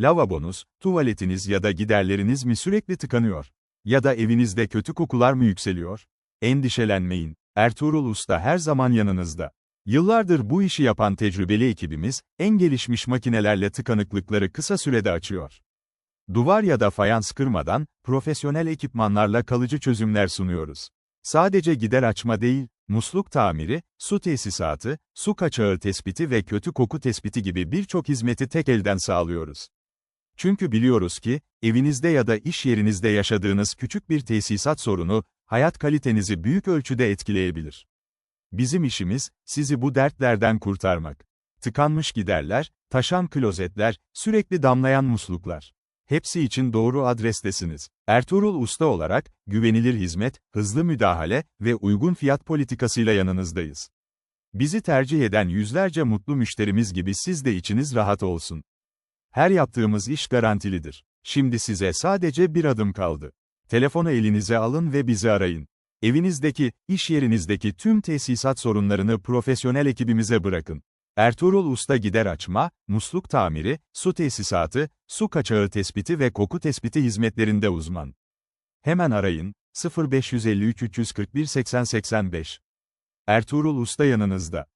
Lavabonuz, tuvaletiniz ya da giderleriniz mi sürekli tıkanıyor? Ya da evinizde kötü kokular mı yükseliyor? Endişelenmeyin. Ertuğrul Usta her zaman yanınızda. Yıllardır bu işi yapan tecrübeli ekibimiz, en gelişmiş makinelerle tıkanıklıkları kısa sürede açıyor. Duvar ya da fayans kırmadan, profesyonel ekipmanlarla kalıcı çözümler sunuyoruz. Sadece gider açma değil, musluk tamiri, su tesisatı, su kaçağı tespiti ve kötü koku tespiti gibi birçok hizmeti tek elden sağlıyoruz. Çünkü biliyoruz ki, evinizde ya da iş yerinizde yaşadığınız küçük bir tesisat sorunu, hayat kalitenizi büyük ölçüde etkileyebilir. Bizim işimiz, sizi bu dertlerden kurtarmak. Tıkanmış giderler, taşan klozetler, sürekli damlayan musluklar. Hepsi için doğru adrestesiniz. Ertuğrul Usta olarak, güvenilir hizmet, hızlı müdahale ve uygun fiyat politikasıyla yanınızdayız. Bizi tercih eden yüzlerce mutlu müşterimiz gibi siz de içiniz rahat olsun. Her yaptığımız iş garantilidir. Şimdi size sadece bir adım kaldı. Telefonu elinize alın ve bizi arayın. Evinizdeki, iş yerinizdeki tüm tesisat sorunlarını profesyonel ekibimize bırakın. Ertuğrul Usta gider açma, musluk tamiri, su tesisatı, su kaçağı tespiti ve koku tespiti hizmetlerinde uzman. Hemen arayın, 0553 341 80 85. Ertuğrul Usta yanınızda.